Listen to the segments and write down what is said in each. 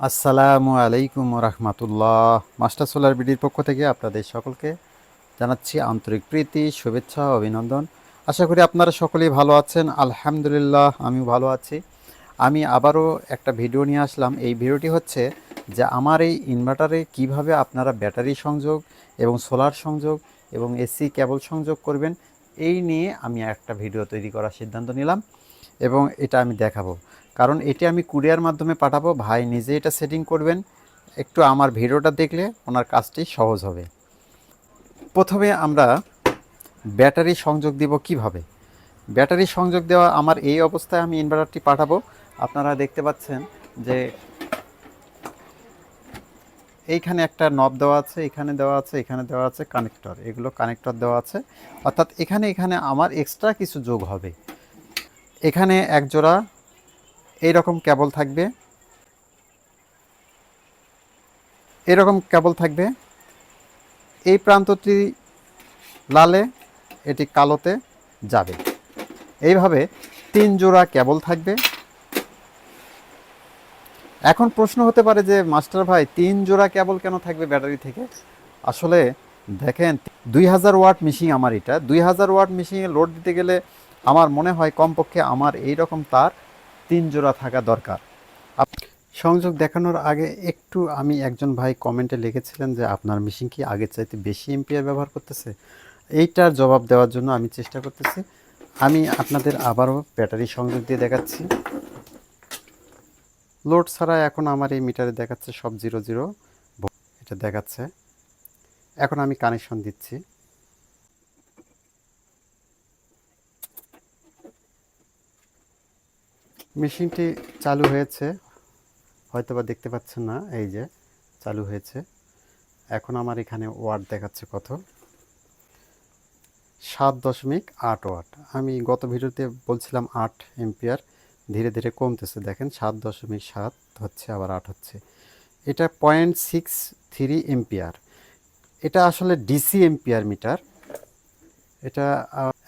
আসসালামু আলাইকুম রহমতুল্লাহ master solar বিডির পক্ষ থেকে আপনাদের সকলকে জানাচ্ছি আন্তরিক প্রীতি, শুভেচ্ছা, অভিনন্দন। আশা করি আপনারা সকলেই ভালো আছেন। আলহামদুলিল্লাহ, আমিও ভালো আছি। আমি আবারও একটা ভিডিও নিয়ে আসলাম। এই ভিডিওটি হচ্ছে যে আমার এই ইনভার্টারে কীভাবে আপনারা ব্যাটারি সংযোগ এবং সোলার সংযোগ এবং এসি কেবল সংযোগ করবেন, এই নিয়ে আমি একটা ভিডিও তৈরি করার সিদ্ধান্ত নিলাম এবং এটা আমি দেখাবো। কারণ এটি আমি কুরিয়ার মাধ্যমে পাঠাবো। ভাই নিজে এটা সেটিং করবেন। একটু আমার ভিডিওটা দেখলে ওনার কাজটি সহজ হবে। প্রথমে আমরা ব্যাটারি সংযোগ দিব কীভাবে? ব্যাটারি সংযোগ দেওয়া আমার এই অবস্থায় আমি ইনভার্টারটি পাঠাবো। আপনারা দেখতে পাচ্ছেন যে এইখানে একটা নব দেওয়া আছে, এখানে দেওয়া আছে, এখানে দেওয়া আছে কানেক্টর এগুলো কানেক্টর দেওয়া আছে। অর্থাৎ এখানে এখানে আমার এক্সট্রা কিছু যোগ হবে। এখানে এক জোড়া এইরকম কেবল থাকবে। এরকম কেবল থাকবে। এই প্রান্তটি লালে, এটি কালোতে যাবে। এইভাবে তিন জোড়া কেবল থাকবে। এখন প্রশ্ন হতে পারে যে, মাস্টার ভাই, তিন জোড়া কেবল কেন থাকবে ব্যাটারি থেকে? আসলে দেখেন, দুই হাজার ওয়াট মিশিং আমার এটা। দুই হাজার ওয়াট মিশিংয়ে লোড দিতে গেলে আমার মনে হয় কমপক্ষে আমার এই রকম তার তিন জোড়া থাকা দরকার। সংযোগ দেখানোর আগে একটু আমি একজন ভাই কমেন্টে লিখেছিলেন যে, আপনার মেশিন কি আগের চাইতে বেশি এম্পিয়ার ব্যবহার করতেছে? এইটার জবাব দেওয়ার জন্য আমি চেষ্টা করতেছি। আমি আপনাদের আবারও ব্যাটারি সংযোগ দিয়ে দেখাচ্ছি। লোড ছাড়া এখন আমার এই মিটারে দেখাচ্ছে সব জিরো জিরো। এটা দেখাচ্ছে। এখন আমি কানেকশন দিচ্ছি। মেশিনটি চালু হয়েছে। হয়তো বা দেখতে পাচ্ছেন না, এই যে চালু হয়েছে। এখন আমার এখানে ওয়াট দেখাচ্ছে কত? সাত দশমিক আট ওয়াট। আমি গত ভিডিওতে বলছিলাম আট এম্পিয়ার, ধীরে ধীরে কমতেছে। দেখেন, সাত দশমিক সাত হচ্ছে, আবার আট হচ্ছে। এটা পয়েন্ট সিক্স থ্রি এম্পিয়ার। এটা আসলে ডিসি এম্পিয়ার মিটার। এটা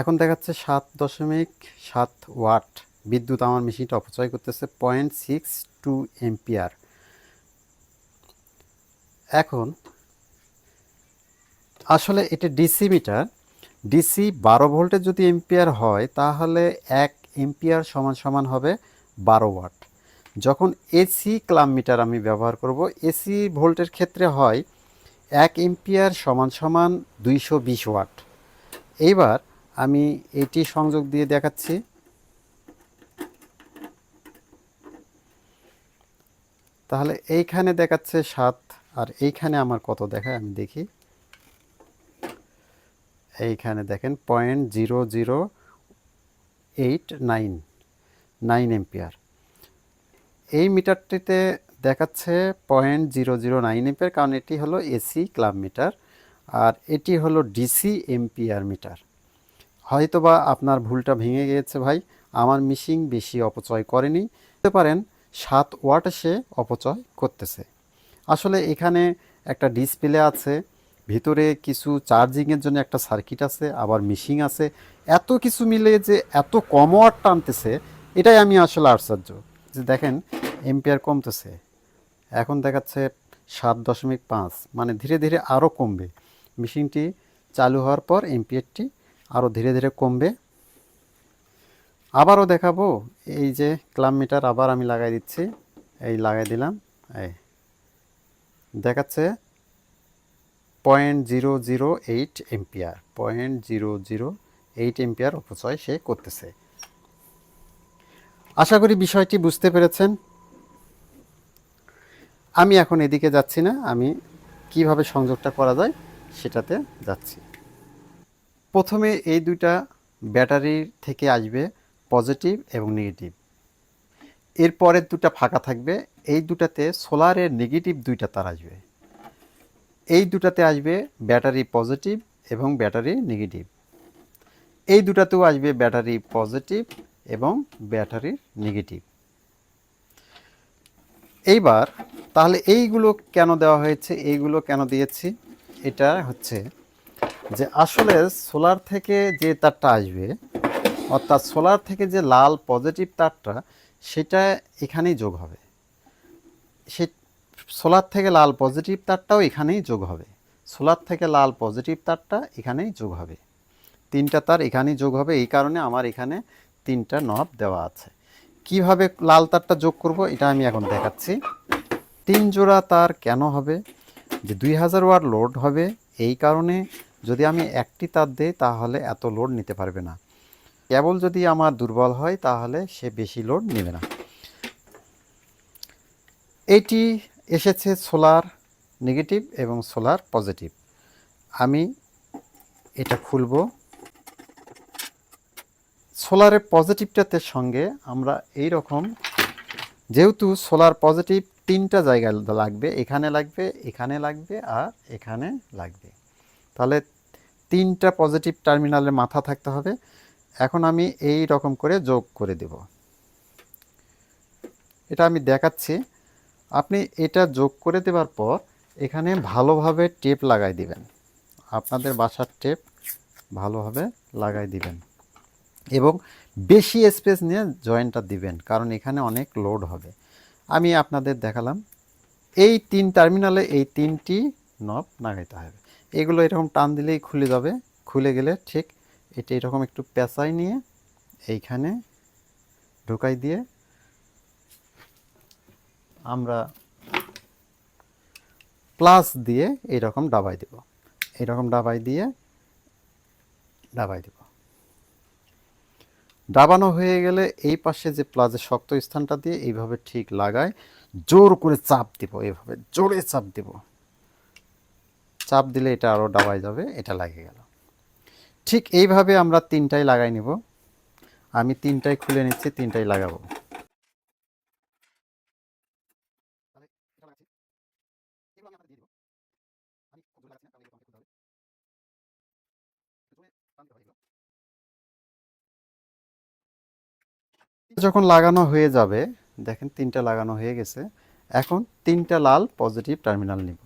এখন দেখাচ্ছে সাত দশমিক সাত ওয়াট। বিদ্যুৎ আমার মেশিনটা অপচয় করতেছে পয়েন্ট সিক্স টু এম্পিয়ার এখন, আসলে এটা ডিসি মিটার, ডিসি বারো ভোল্টের যদি এম্পিয়ার হয়, তাহলে এক এম্পিয়ার সমান সমান হবে বারো ওয়াট। যখন এসি ক্লাম মিটার আমি ব্যবহার করব, এসি ভোল্টের ক্ষেত্রে হয় এক এম্পিয়ার সমান সমান দুইশো বিশ ওয়াট। এইবার আমি এটি সংযোগ দিয়ে দেখাচ্ছি। তাহলে এইখানে দেখাচ্ছে সাত, আর এইখানে আমার কত দেখায় আমি দেখি। এইখানে দেখেন point zero zero eight nine nine ampere এই মিটারটিতে দেখাচ্ছে point zero zero nine ampere কারণ এটি হলো এসি ক্লাব মিটার আর এটি হলো ডিসি এম্পিয়ার মিটার হয়তোবা আপনার ভুলটা ভেঙে গিয়েছে ভাই, আমার মিশিং বেশি অপচয় করেনি। বলতে পারেন সাত ওয়াট সে অপচয় করতেছে। আসলে এখানে একটা ডিসপ্লে আছে, ভিতরে কিছু চার্জিংয়ের জন্য একটা সার্কিট আছে, আবার মিশিং আছে। এত কিছু মিলে যে এত কম ওয়াট টানতেছে, এটাই আমি আসলে আশ্চর্য। যে দেখেন এম্পিয়ার কমতেছে, এখন দেখাচ্ছে সাত দশমিক পাঁচ মানে ধীরে ধীরে আরও কমবে। মেশিনটি চালু হওয়ার পর এম্পিয়ারটি আরও ধীরে ধীরে কমবে। আবারও দেখাবো। এই যে ক্লাম মিটার আবার আমি লাগাই দিচ্ছি। এই লাগাই দিলাম। এই দেখাচ্ছে point zero zero eight ampere point zero zero eight ampere অপচয় সে করতেছে। আশা করি বিষয়টি বুঝতে পেরেছেন। আমি এখন এদিকে যাচ্ছি না। আমি কীভাবে সংযোগটা করা যায় সেটাতে যাচ্ছি। প্রথমে এই দুইটা ব্যাটারির থেকে আসবে পজিটিভ এবং নেগেটিভ। এরপরের দুটা ফাঁকা থাকবে, এই দুটাতে সোলারের নেগেটিভ দুইটা তার আসবে। এই দুটাতে আসবে ব্যাটারি পজিটিভ এবং ব্যাটারি নেগেটিভ। এই দুটাতেও আসবে ব্যাটারি পজিটিভ এবং ব্যাটারি নেগেটিভ। এইবার তাহলে এইগুলো কেন দেওয়া হয়েছে, এইগুলো কেন দিয়েছি? এটা হচ্ছে যে আসলে সোলার থেকে যে তারটা আসবে অর্থাৎ সোলার থেকে যে লাল পজিটিভ তারটা, সেটা এখানেই যোগ হবে। সে সোলার থেকে লাল পজিটিভ তারটাও এখানেই যোগ হবে। সোলার থেকে লাল পজিটিভ তারটা এখানেই যোগ হবে। তিনটা তার এখানেই যোগ হবে, এই কারণে আমার এখানে তিনটা নব দেওয়া আছে। কীভাবে লাল তারটা যোগ করব, এটা আমি এখন দেখাচ্ছি। তিন জোড়া তার কেন হবে? যে দুই হাজার ওয়াট লোড হবে, এই কারণে যদি আমি একটি তার দেই, তাহলে এত লোড নিতে পারবে না। কেবল যদি আমার দুর্বল হয়, তাহলে সে বেশি লোড নেবে না। এটি এসেছে সোলার নেগেটিভ এবং সোলার পজিটিভ আমি এটা খুলব। সোলারের পজিটিভটাতে সঙ্গে আমরা এই রকম যেহেতু সোলার পজিটিভ তিনটা জায়গায় লাগবে, এখানে লাগবে এখানে লাগবে আর এখানে লাগবে। তাহলে তিনটা পজিটিভ টার্মিনালের মাথা থাকতে হবে। এখন আমি এই রকম করে যোগ করে দেব। এটা আমি দেখাচ্ছি। আপনি এটা যোগ করে দেওয়ার পর এখানে ভালোভাবে টেপ লাগাই দিবেন। আপনাদের বাসার টেপ ভালোভাবে লাগাই দিবেন। এবং বেশি স্পেস নিয়ে জয়েন্টটা দিবেন, কারণ এখানে অনেক লোড হবে। আমি আপনাদের দেখালাম, এই তিন টার্মিনালে এই তিনটি নব লাগাইতে হবে। এগুলো এরকম টান দিলেই খুলে যাবে। খুলে গেলে ঠিক এটা এরকম একটু পেঁচাই নিয়ে এইখানে ঢুকাই দিয়ে আমরা প্লাস দিয়ে এইরকম ডাবাই দেব। এইরকম ডাবাই দিয়ে ডাবাই দেব। দাবানো হয়ে গেলে এই পাশে যে প্লাজের শক্ত স্থানটা দিয়ে এইভাবে ঠিক লাগায় জোর করে চাপ দিব এইভাবে জোরে চাপ দিব। চাপ দিলে এটা আরও ডাবাই যাবে, এটা লাগে গেল। ঠিক এইভাবে আমরা তিনটাই লাগাই নিব। আমি তিনটাই খুলে নিচ্ছি, তিনটাই লাগাবো। যখন লাগানো হয়ে যাবে, দেখেন তিনটা লাগানো হয়ে গেছে। এখন তিনটা লাল পজিটিভ টার্মিনাল নিব।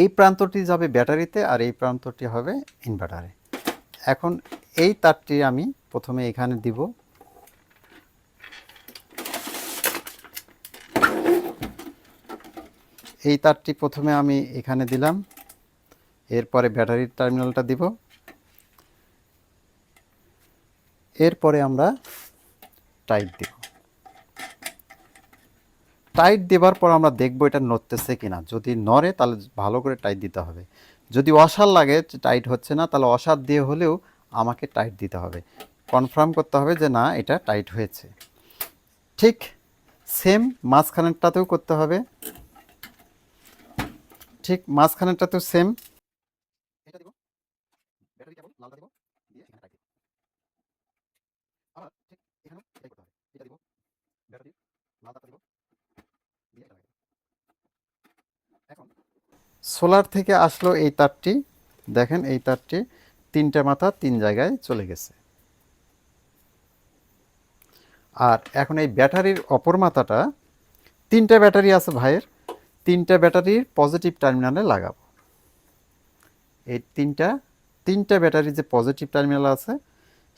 এই প্রান্তটি যাবে ব্যাটারিতে আর এই প্রান্তটি হবে ইনভার্টারে। এখন এই তারটি আমি প্রথমে এখানে দিব। এই তারটি প্রথমে আমি এখানে দিলাম। এরপরে ব্যাটারির টার্মিনালটা দিব। এরপরে আমরা টাইট দিব। টাইট দেবার পর আমরা দেখব এটা নড়তেছে কিনা। যদি নড়ে, তাহলে ভালো করে টাইট দিতে হবে। যদি অসার লাগে টাইট হচ্ছে না, তাহলে অসার দিয়ে হলেও আমাকে টাইট দিতে হবে। কনফার্ম করতে হবে যে না, এটা টাইট হয়েছে। ঠিক সেম মাঝখানেরটাতেও করতে হবে। ঠিক মাঝখানেরটাতেও সেম লালটা দিব দিয়ে এখানে টাইপ দিব আবার ঠিক এখানেও এটাই করতে হবে এটা দিব ব্যাটারি লালটা দিব দিয়ে এটা লাগাই এখন সোলার থেকে আসলো এই তারটি। দেখেন, এই তারটি তিনটা মাথা তিন জায়গায় চলে গেছে। আর এখন এই ব্যাটারির অপর মাথাটা, তিনটা ব্যাটারি আছে ভাইয়ের, তিনটা ব্যাটারির পজিটিভ টার্মিনালে লাগাবো। এই তিনটা তিনটা ব্যাটারি যে পজিটিভ টার্মিনাল আছে,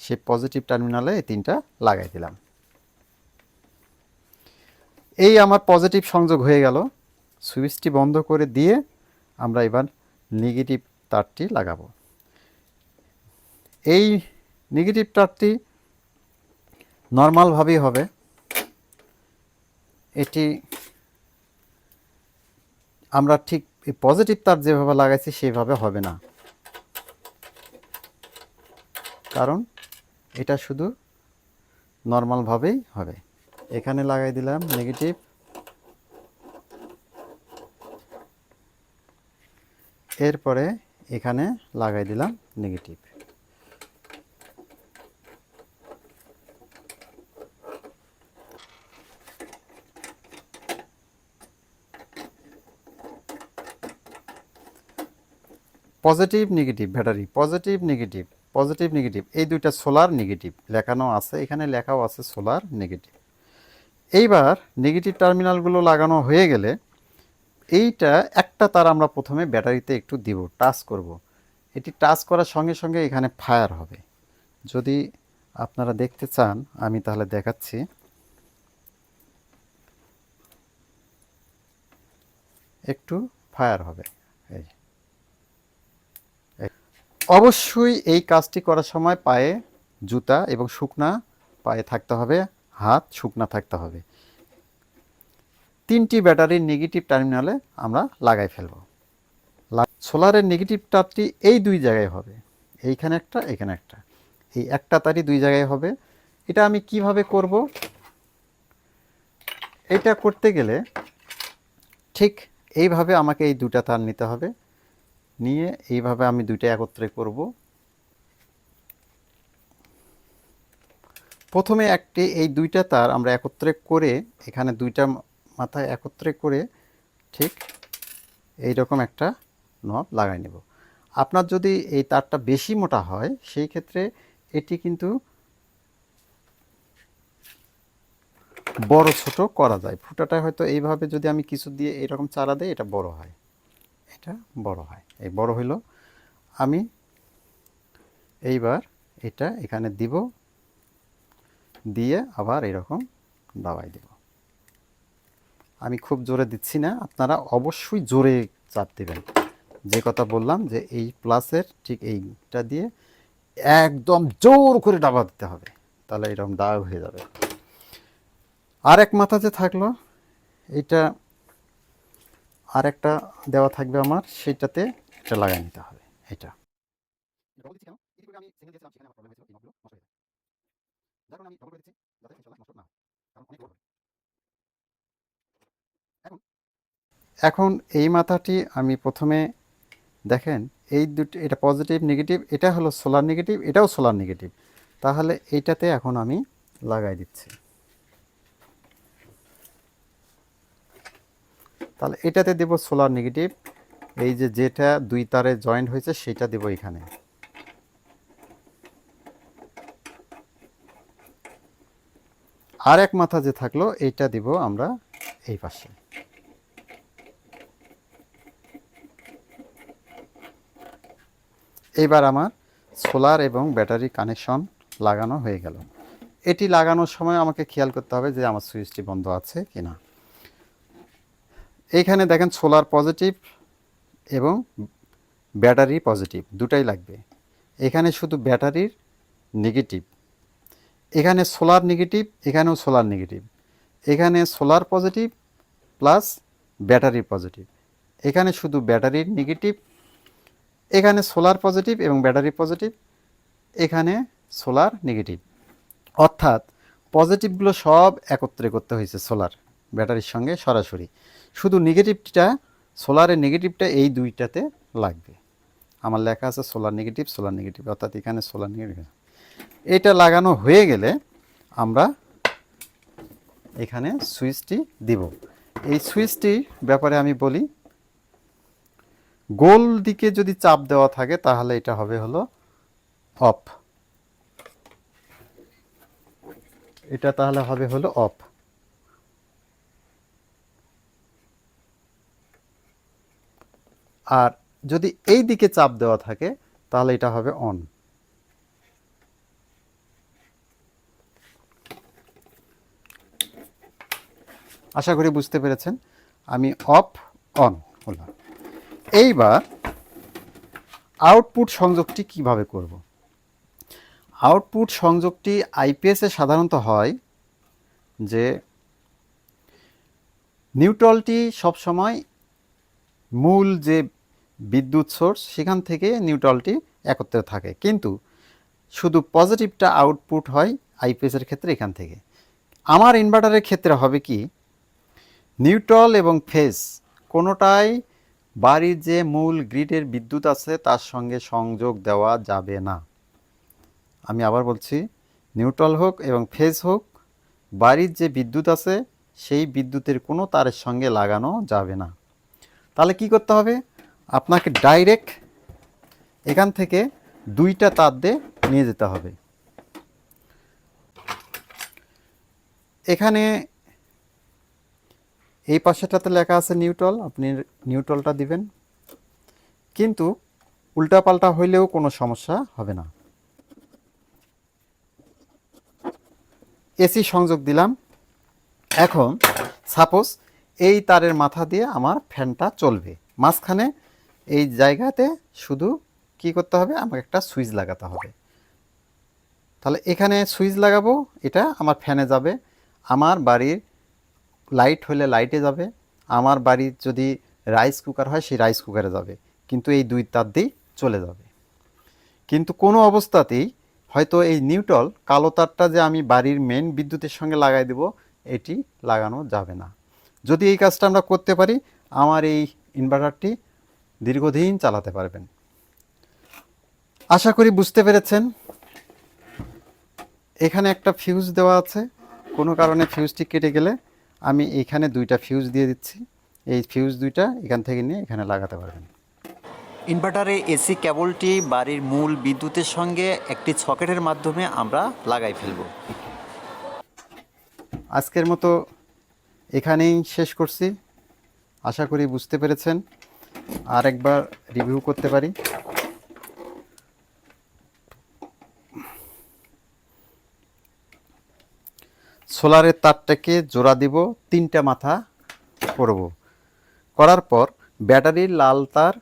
সেই পজিটিভ টার্মিনালে এই তিনটা লাগাই দিলাম। এই আমার পজিটিভ সংযোগ হয়ে গেল। সুইচটি বন্ধ করে দিয়ে আমরা এবার নেগেটিভ তারটি লাগাবো। এই নেগেটিভ তারটি নর্মালভাবেই হবে। এটি আমরা ঠিক পজিটিভ তার যেভাবে লাগাইছি সেভাবে হবে না। কারণ এটা শুধু নর্মালভাবেই হবে। এখানে লাগাই দিলাম নেগেটিভ এরপরে এখানে লাগাই দিলাম negative positive negative battery positive negative positive negative এই দুইটা সোলার নেগেটিভ লেখানো আছে, এখানে লেখাও আছে সোলার নেগেটিভ এইবার নেগেটিভ টার্মিনালগুলো লাগানো হয়ে গেলে এইটা একটা তার আমরা প্রথমে ব্যাটারিতে একটু দিব, টাচ করব। এটি টাচ করার সঙ্গে সঙ্গে এখানে ফায়ার হবে যদি আপনারা দেখতে চান, আমি তাহলে দেখাচ্ছি একটু ফায়ার হবে এই। অবশ্যই এই কাজটি করার সময় পায়ে জুতা এবং শুকনা পায়ে থাকতে হবে, হাত শুকনা থাকতে হবে তিনটি ব্যাটারির নেগেটিভ টার্মিনালে আমরা লাগাই ফেলব। সোলারের নেগেটিভ তারটি এই দুই জায়গায় হবে। এইখানে একটা, এখানে একটা। এই একটা তারই দুই জায়গায় হবে। এটা আমি কীভাবে করব? এটা করতে গেলে ঠিক এইভাবে আমাকে এই দুটা তার নিতে হবে। নিয়ে এইভাবে আমি দুইটা একত্রে করব। প্রথমে একটি, এই দুইটা তার আমরা একত্রে করে এখানে দুইটা মাথায় একত্রে করে ঠিক এই রকম একটা নব লাগাই নেব। আপনার যদি এই তারটা বেশি মোটা হয়, সেই ক্ষেত্রে এটি কিন্তু বড় ছোট করা যায়। ফুটাটা হয়তো এইভাবে যদি আমি কিছু দিয়ে এরকম চারা দিই, এটা বড় হয়। এটা বড় হয়। এই বড় হইল। আমি এইবার এটা এখানে দিব, দিয়ে আবার এরকম দাবাই দেব। আমি খুব জোরে দিচ্ছি না, আপনারা অবশ্যই জোরে চাপ দেবেন। যে কথা বললাম যে এই প্লাসের ঠিক এইটা দিয়ে একদম জোর করে ডাবা দিতে হবে, তাহলে এরকম দাগ হয়ে যাবে। আর এক মাথা যে থাকল এইটা আর একটা দেওয়া থাকবে আমার, সেটাতে এটা লাগাই নিতে হবে, এটা। এখন এই মাথাটি আমি প্রথমে দেখেন, এই দুটো, এটা পজিটিভ নেগেটিভ এটা হলো সোলার নেগেটিভ এটাও সোলার নেগেটিভ তাহলে এইটাতে এখন আমি লাগাই দিচ্ছি। তাহলে এটাতে দেব সোলার নেগেটিভ এই যে যেটা দুই তারে জয়েন্ট হয়েছে সেটা দেব এখানে। আর এক মাথা যে থাকল, এইটা দিব আমরা এই পাশে। এইবার আমার সোলার এবং ব্যাটারি কানেকশন লাগানো হয়ে গেল। এটি লাগানোর সময় আমাকে খেয়াল করতে হবে যে আমার সুইচটি বন্ধ আছে কি না এইখানে দেখেন সোলার পজিটিভ এবং ব্যাটারি পজিটিভ, দুটাই লাগবে। এখানে শুধু ব্যাটারির নেগেটিভ। এখানে সোলার নেগেটিভ, এখানেও সোলার নেগেটিভ। এখানে solar positive plus battery positive. এখানে শুধু ব্যাটারির নেগেটিভ এখানে সোলার পজিটিভ এবং ব্যাটারি পজিটিভ, এখানে সোলার নেগেটিভ। অর্থাৎ পজিটিভগুলো সব একত্রে করতে হয়েছে সোলার, ব্যাটারির সঙ্গে সরাসরি। শুধু নেগেটিভটা, সোলারের নেগেটিভটা এই দুইটাতে লাগবে। আমার লেখা আছে সোলার নেগেটিভ সোলার নেগেটিভ, অর্থাৎ এখানে সোলার নেগেটিভ। এটা লাগানো হয়ে গেলে আমরা এখানে সুইচটি দিব। এই সুইচটির ব্যাপারে আমি বলি গোল দিকে যদি চাপ দেওয়া থাকে, তাহলে এটা হবে হলো অফ। এটা তাহলে হবে হলো অফ। আর যদি এই দিকে চাপ দেওয়া থাকে, তাহলে এটা হবে অন। আশা করি বুঝতে পেরেছেন। আমি অফ, অন হলাম। এইবার আউটপুট সংযোগটি কীভাবে করব? আউটপুট সংযোগটি আইপিএসে সাধারণত হয় যে নিউট্রলটি সবসময় মূল যে বিদ্যুৎ সোর্স সেখান থেকে নিউট্রলটি একত্রে থাকে। কিন্তু শুধু পজিটিভটা আউটপুট হয় আইপিএসের ক্ষেত্রে এখান থেকে। আমার ইনভার্টারের ক্ষেত্রে হবে কি নিউট্রল এবং ফেজ কোনোটাই বাড়ির যে মূল গ্রিডের বিদ্যুৎ আছে, তার সঙ্গে সংযোগ দেওয়া যাবে না। আমি আবার বলছি, নিউট্রাল হোক এবং ফেজ হোক, বাড়ির যে বিদ্যুৎ আছে, সেই বিদ্যুতের কোনো তারের সঙ্গে লাগানো যাবে না। তাহলে কি করতে হবে? আপনাকে ডাইরেক্ট এখান থেকে দুইটা তার দিয়ে নিয়ে যেতে হবে। এখানে এই পাশেটাতে লেখা আছে নিউট্রল আপনি নিউট্রলটা দিবেন। কিন্তু উল্টাপাল্টা হইলেও কোনো সমস্যা হবে না। এসি সংযোগ দিলাম। এখন সাপোজ এই তারের মাথা দিয়ে আমার ফ্যানটা চলবে। মাঝখানে এই জায়গাতে শুধু কি করতে হবে? আমাকে একটা সুইচ লাগাতে হবে। তাহলে এখানে সুইচ লাগাবো, এটা আমার ফ্যানে যাবে। আমার বাড়ির লাইট হলে লাইটে যাবে। আমার বাড়ির যদি রাইস কুকার হয়, সেই রাইস কুকারে যাবে। কিন্তু এই দুই তার দিয়েই চলে যাবে। কিন্তু কোনো অবস্থাতেই হয়তো এই নিউটল কালো তারটা যে আমি বাড়ির মেন বিদ্যুতের সঙ্গে লাগাই দেব, এটি লাগানো যাবে না। যদি এই কাজটা আমরা করতে পারি, আমার এই ইনভার্টারটি দীর্ঘদিন চালাতে পারবেন। আশা করি বুঝতে পেরেছেন। এখানে একটা ফিউজ দেওয়া আছে। কোনো কারণে ফিউজটি কেটে গেলে আমি এখানে দুইটা ফিউজ দিয়ে দিচ্ছি। এই ফিউজ দুইটা এখান থেকে নিয়ে এখানে লাগাতে পারবেন। ইনভার্টারে এসি কেবলটি বাড়ির মূল বিদ্যুতের সঙ্গে একটি সকেটের মাধ্যমে আমরা লাগাই ফেলব। আজকের মতো এখানেই শেষ করছি। আশা করি বুঝতে পেরেছেন। আর একবার রিভিউ করতে পারি। সোলারের তারটাকে জোড়া দিব, তিনটা মাথা করব। করার পর ব্যাটারির লাল তার,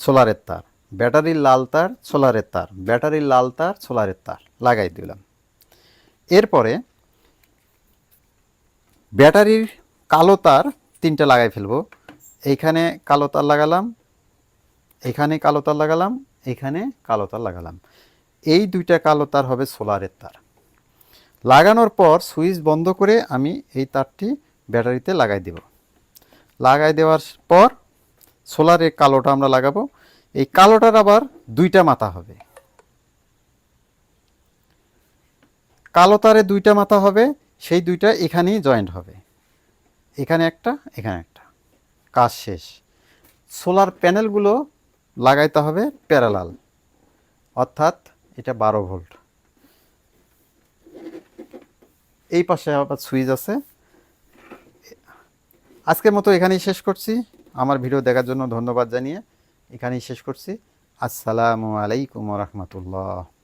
সোলারের তার। ব্যাটারির লাল তার, সোলারের তার। ব্যাটারির লাল তার, সোলারের তার। লাগাই দিলাম। এরপরে ব্যাটারির কালো তার তিনটা লাগাই ফেলব। এইখানে কালো তার লাগালাম, এখানে কালো তার লাগালাম, এখানে কালো তার লাগালাম। এই দুইটা কালো তার হবে সোলারের তার। লাগানোর পর সুইচ বন্ধ করে আমি এই তারটি ব্যাটারিতে লাগাই দেব। লাগাই দেওয়ার পর সোলারের কালোটা আমরা লাগাবো। এই কালোটার আবার দুইটা মাথা হবে। কালো তারে দুইটা মাথা হবে, সেই দুইটা এখানেই জয়েন্ট হবে। এখানে একটা এখানে একটা। কাজ শেষ। সোলার প্যানেলগুলো লাগাইতে হবে প্যারালাল। অর্থাৎ এটা বারো ভোল্ট। এই পাশে আবার সুইচ আছে। আজকের মতো এখানেই শেষ করছি। আমার ভিডিও দেখার জন্য ধন্যবাদ জানিয়ে এখানেই শেষ করছি। আসসালামু আলাইকুম রহমতুল্লাহ।